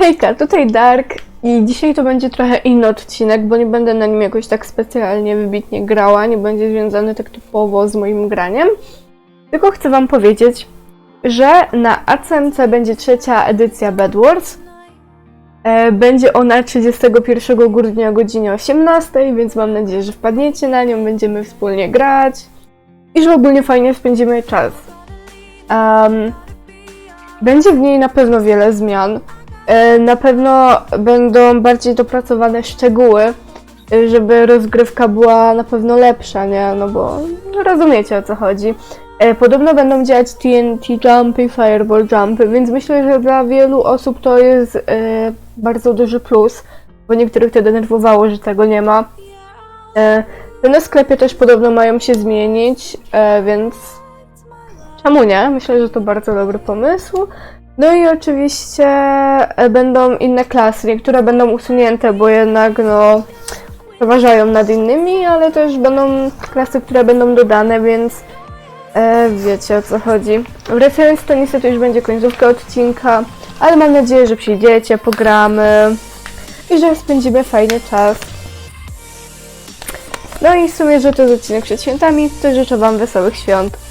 Hejka, tutaj Dark i dzisiaj to będzie trochę inny odcinek, bo nie będę na nim jakoś tak specjalnie wybitnie grała, nie będzie związany tak typowo z moim graniem. Tylko chcę wam powiedzieć, że na ACMC będzie trzecia edycja Bed Wars. E, Będzie ona 31 grudnia o godzinie 18, więc mam nadzieję, że wpadniecie na nią, będziemy wspólnie grać i że ogólnie fajnie spędzimy czas. Em, będzie w niej na pewno wiele zmian. E, Na pewno będą bardziej dopracowane szczegóły, e, żeby rozgrywka była na pewno lepsza, nie? No bo no rozumiecie o co chodzi. E, Podobno będą działać TNT jumpy, fireball jumpy, więc myślę, że dla wielu osób to jest bardzo duży plus, bo niektórych to denerwowało, że tego nie ma. Te na sklepie też podobno mają się zmienić, więc czemu nie? Myślę, że to bardzo dobry pomysł. No i oczywiście e, będą inne klasy, niektóre będą usunięte, bo jednak no przeważają nad innymi, ale też będą klasy, które będą dodane, więc e, wiecie o co chodzi. Wracając to niestety już będzie końcówka odcinka, ale mam nadzieję, że przyjdziecie, pogramy i że spędzimy fajny czas. No i w sumie, że to jest odcinek przed świętami, to życzę Wam wesołych świąt.